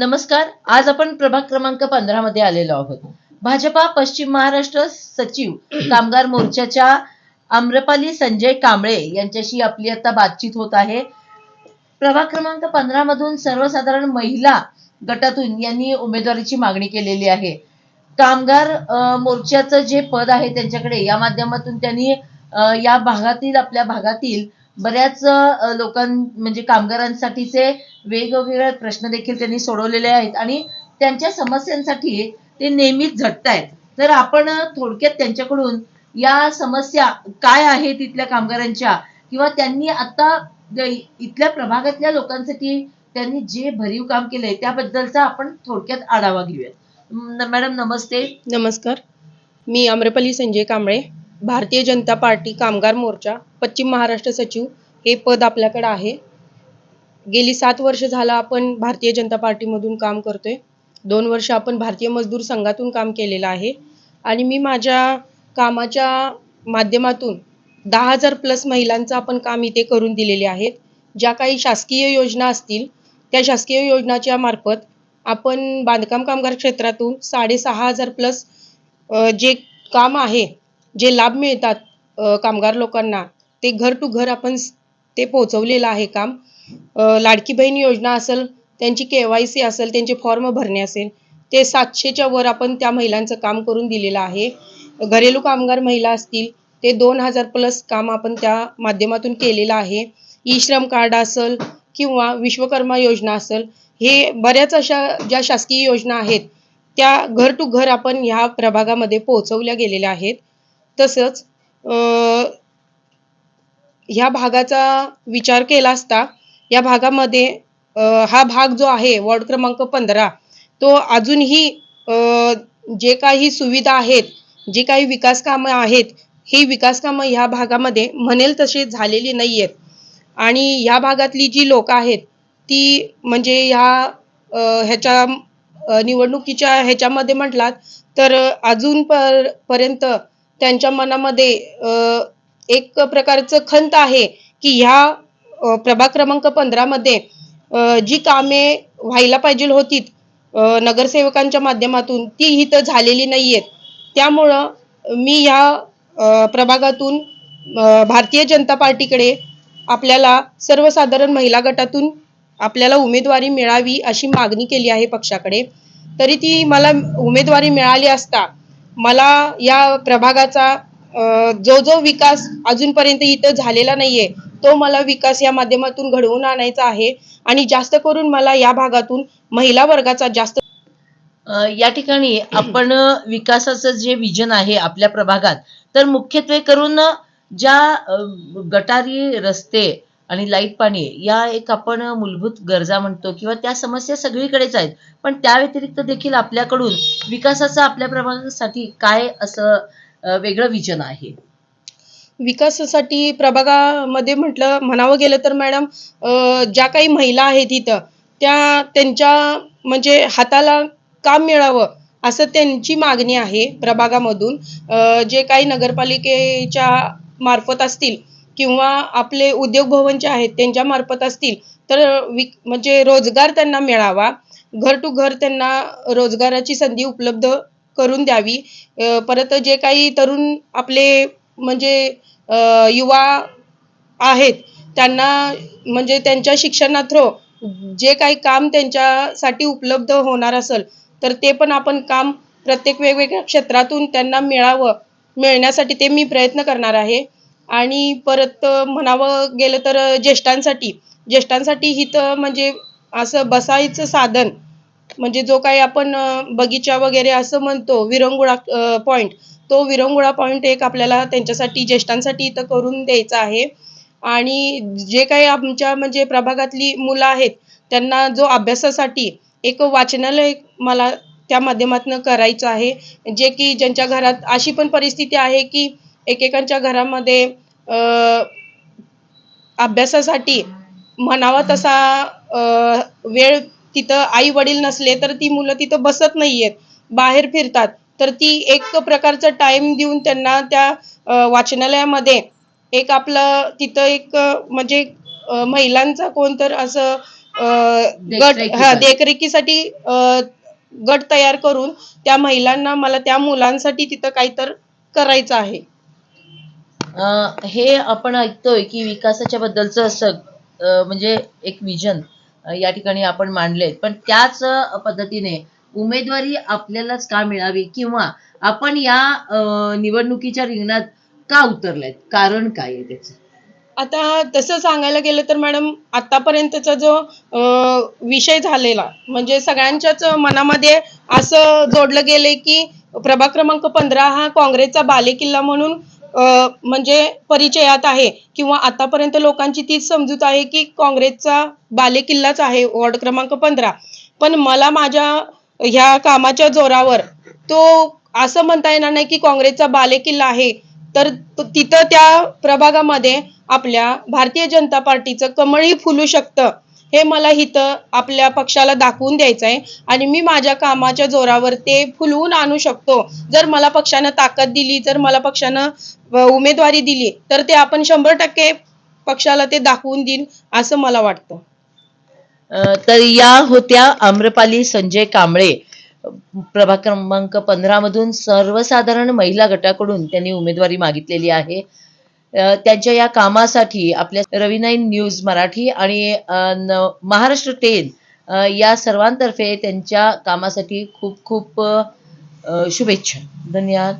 नमस्कार आज आपण प्रभाग क्रमांक पंधरा मध्ये आलेलो आहोत. भाजपा पश्चिम महाराष्ट्र सचिव कामगार मोर्चाच्या आम्रपाली संजय कांबळे यांच्याशी आपली आता बातचीत होत आहे. प्रभाग क्रमांक पंधरा मधून सर्वसाधारण महिला गटातून यांनी उमेदवारीची मागणी केलेली आहे. कामगार मोर्चाचं जे पद आहे त्यांच्याकडे या माध्यमातून त्यांनी या भागातील आपल्या भागातील बऱ्याच लोकां म्हणजे कामगारांसाठीचे वेगवेगळे प्रश्न देखील त्यांनी सोडवलेले आहेत आणि त्यांच्या समस्यांसाठी ते नेहमीच झटतायत. तर आपण थोडक्यात त्यांच्याकडून या समस्या काय आहे तिथल्या कामगारांच्या किंवा त्यांनी आता इथल्या प्रभागातल्या लोकांसाठी त्यांनी जे भरीव काम केलंय त्याबद्दलचा आपण थोडक्यात आढावा घेऊयात. मॅडम नमस्ते. नमस्कार. मी आम्रपाली संजय कांबळे भारतीय जनता पार्टी कामगार मोर्चा. पश्चिम महाराष्ट्र सचिव हे पद आपल्याकडे आहे. गेली सात वर्ष झालं आपण भारतीय जनता पार्टीमधून काम करतोय. दोन वर्ष आपण भारतीय मजदूर संघातून काम केलेलं आहे. आणि मी माझ्या कामाच्या माध्यमातून दहा हजार प्लस महिलांचं आपण काम इथे करून दिलेले आहेत. ज्या काही शासकीय योजना असतील त्या शासकीय योजनाच्या मार्फत आपण बांधकाम कामगार क्षेत्रातून साडेसहा हजार प्लस जे काम आहे जे लाभ मिळतात कामगार लोकांना ते घर टू घर आपण ते पोहोचवलेलं आहे काम. लाडकी बहीण योजना असेल त्यांची के वाय सी असेल त्यांचे फॉर्म भरणे असेल ते सातशेच्या वर आपण त्या महिलांचं काम करून दिलेलं आहे. घरेलू कामगार महिला असतील ते दोन हजार प्लस काम आपण त्या माध्यमातून केलेलं आहे. ई श्रम कार्ड असेल किंवा विश्वकर्मा योजना असेल हे बऱ्याच अशा ज्या शासकीय योजना आहेत त्या घर टू घर आपण ह्या प्रभागामध्ये पोहोचवल्या गेलेल्या आहेत. तसंच ह्या भागाचा विचार केला असता या भागामध्ये हा भाग जो आहे वॉर्ड क्रमांक पंधरा तो अजूनही जे काही सुविधा आहेत जे काही विकास कामं आहेत ही विकास कामं ह्या भागामध्ये म्हणेल तसे झालेली नाही आहेत आणि ह्या भागातली जी लोक आहेत ती म्हणजे ह्या ह्याच्या निवडणुकीच्या ह्याच्यामध्ये म्हटलात तर अजून पर पर्यंत त्यांच्या मनामध्ये एक प्रकारचं खंत आहे की ह्या प्रभाग क्रमांक पंधरामध्ये जी कामे व्हायला पाहिजे होती नगरसेवकांच्या माध्यमातून ती इथं झालेली नाही आहेत त्यामुळं मी ह्या प्रभागातून भारतीय जनता पार्टीकडे आपल्याला सर्वसाधारण महिला गटातून आपल्याला उमेदवारी मिळावी अशी मागणी केली आहे पक्षाकडे. तरी ती मला उमेदवारी मिळाली असता मला या प्रभागाचा जो जो विकास अजूनपर्यंत इथं झालेला नाहीये तो मला विकास या माध्यमातून घडवून आणायचा आहे. आणि जास्त करून मला या भागातून महिला वर्गाचा जास्त या ठिकाणी आपण विकासाचं जे विजन आहे आपल्या प्रभागात तर मुख्यत्वे करून ज्या गटारी रस्ते आणि लाइट पाणी या एक आपण मूलभूत गरजा म्हणतो किंवा त्या समस्या सगळीकडेच आहेत. पण त्या व्यतिरिक्त देखील आपल्याकडून विकासाचा आपल्या प्रभागासाठी काय असं वेगळं विजन आहे. विकासासाठी प्रभागामध्ये म्हटलं म्हणावं गेलं तर मॅडम ज्या काही महिला आहेत इथं त्या त्यांच्या म्हणजे हाताला काम मिळावं असं त्यांची मागणी आहे प्रभागामधून. जे काही नगरपालिकेच्या मार्फत असतील किंवा आपले उद्योग भवनचे आहेत त्यांच्या मार्फत असतील तर वि म्हणजे रोजगार त्यांना मिळावा. घर टू घर त्यांना रोजगाराची संधी उपलब्ध करून द्यावी. परत जे काही तरुण आपले म्हणजे युवा आहेत त्यांना म्हणजे त्यांच्या शिक्षणा थ्रो जे काही काम त्यांच्यासाठी उपलब्ध होणार असेल तर ते पण आपण काम प्रत्येक वेगवेगळ्या क्षेत्रातून त्यांना मिळावं मिळण्यासाठी ते मी प्रयत्न करणार आहे. आणि परत म्हणावं गेलं तर ज्येष्ठांसाठी ज्येष्ठांसाठी ही तर म्हणजे असं बसायचं साधन म्हणजे जो काही आपण बगीचा वगैरे असं म्हणतो विरंगुळा पॉइंट तो विरंगुळा पॉइंट एक आपल्याला त्यांच्यासाठी ज्येष्ठांसाठी इथं करून द्यायचा आहे. आणि जे काही आमच्या म्हणजे प्रभागातली मुलं आहेत त्यांना जो अभ्यासासाठी एक वाचनालय मला त्या माध्यमातून करायचं आहे. जे की ज्यांच्या घरात अशी पण परिस्थिती आहे की एकेकांच्या घरामध्ये अभ्यासासाठी म्हणावा तसा वेळ तिथं आई वडील नसले तर ती मुलं तिथं बसत नाहीयेत बाहेर फिरतात. तर ती एक प्रकारचं टाइम देऊन त्यांना त्या वाचनालयामध्ये एक आपलं तिथं एक म्हणजे महिलांचा कोणतर असं गट. हा देखरेखीसाठी गट तयार करून त्या महिलांना मला त्या मुलांसाठी तिथं काहीतर करायचं आहे. हे आपण ऐकतोय की विकासाच्या बद्दलचं म्हणजे एक विजन या ठिकाणी आपण मांडले पण त्याच पद्धतीने उमेदवारी आपल्यालाच का मिळावी किंवा आपण या निवडणुकीच्या रिंगणात का उतरलेत? कारण काय आहे त्याचं? आता तसं सांगायला गेलं तर मॅडम आतापर्यंतचा जो अं, विषय झालेला म्हणजे सगळ्यांच्याच मनामध्ये असं जोडलं गेले की प्रभाग क्रमांक पंधरा हा काँग्रेसचा बालेकिल्ला म्हणून म्हणजे परिचयात आहे किंवा आतापर्यंत लोकांची तीच समजूत आहे की काँग्रेसचा बालेकिल्लाच आहे वॉर्ड क्रमांक पंधरा. पण मला माझ्या ह्या कामाच्या जोरावर तो असं म्हणता येणार नाही की काँग्रेसचा बालेकिल्ला आहे. तर तिथं त्या प्रभागामध्ये आपल्या भारतीय जनता पार्टीचं कमळही फुलू शकतं. हे मला इथं आपल्या पक्षाला दाखवून द्यायचं आहे आणि मी माझ्या कामाच्या जोरावर ते फुलवून आणू शकतो. जर मला पक्षानं ताकद दिली जर मला पक्षानं उमेदवारी दिली तर ते आपण शंभर टक्के पक्षाला ते दाखवून देईन असं मला वाटतं. तर या होत्या आम्रपाली संजय कांबळे. प्रभाग क्रमांक पंधरा मधून सर्वसाधारण महिला गटाकडून त्यांनी उमेदवारी मागितलेली आहे. त्यांच्या या कामासाठी आपल्या रविनाईन न्यूज मराठी आणि महाराष्ट्र टेन या सर्वांतर्फे त्यांच्या कामासाठी खूप खूप शुभेच्छा. धन्यवाद.